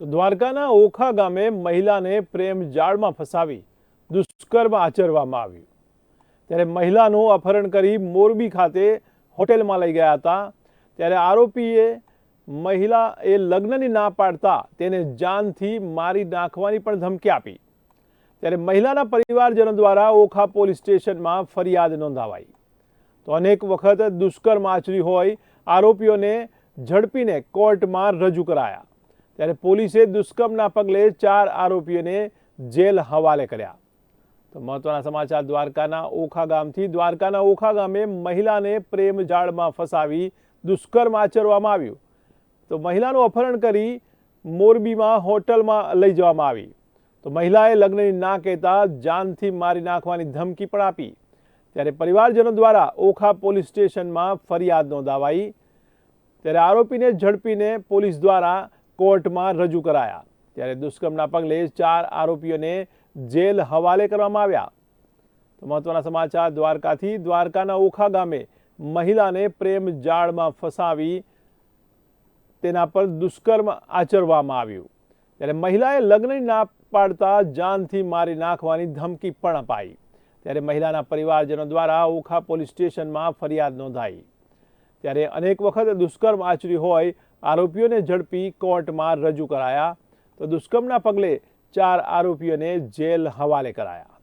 તો દ્વારકાના ઓખા ગામે મહિલાને પ્રેમ જાળમાં ફસાવી દુષ્કર્મ આચરવામાં આવ્યું. ત્યારે મહિલાનું અપહરણ કરી મોરબી ખાતે હોટેલમાં લઈ ગયા હતા. ત્યારે આરોપીએ મહિલા એ લગ્નની ના પાડતા તેને જાનથી મારી નાખવાની પણ ધમકી આપી. ત્યારે મહિલાના પરિવારજનો દ્વારા ઓખા પોલીસ સ્ટેશનમાં ફરિયાદ નોંધાવાઈ. તો અનેક વખત દુષ્કર્મ આચર્યું હોય આરોપીઓને ઝડપીને કોર્ટમાં રજૂ કરાયા. ત્યારે પોલીસે દુષ્કર્મના પગલે ચાર આરોપીઓને જેલ હવાલે કર્યા. તો મહત્વના સમાચાર, દ્વારકાના ઓખા ગામથી. દ્વારકાના ઓખા ગામે મહિલાને પ્રેમ જાળમાં ફસાવી દુષ્કર્મ આચરવામાં આવ્યું. તો મહિલાનું અપહરણ કરી મોરબીમાં હોટલમાં લઈ જવામાં આવી. તો મહિલાએ લગ્નની ના કહેતા જાનથી મારી નાખવાની ધમકી પણ આપી. ત્યારે પરિવારજનો દ્વારા ઓખા પોલીસ સ્ટેશનમાં ફરિયાદ નોંધાવાઈ. ત્યારે આરોપીને ઝડપીને પોલીસ દ્વારા કોર્ટમાં રજૂ કરાયા. ત્યારે દુષ્કર્મના પગલે ચાર આરોપીઓને જેલ હવાલે કરવામાં આવ્યા. તો મહત્વના સમાચાર, દ્વારકાથી દ્વારકાના ઓખા ગામે મહિલાને પ્રેમ જાળમાં ફસાવી તેના પર દુષ્કર્મ આચરવામાં આવ્યું. ત્યારે મહિલાએ લગ્ન ના પાડતા જાનથી મારી નાખવાની ધમકી પણ અપાઈ. ત્યારે મહિલાના પરિવારજનો દ્વારા ઓખા પોલીસ સ્ટેશનમાં ફરિયાદ નોંધાઈ. ત્યારે અનેક વખત દુષ્કર્મ આચર્યું હોય આરોપીઓને ઝડપી કોર્ટમાં રજૂ કરાયા તો દુષ્કર્મના પગલે ચાર આરોપીઓને જેલ હવાલે કરાયા.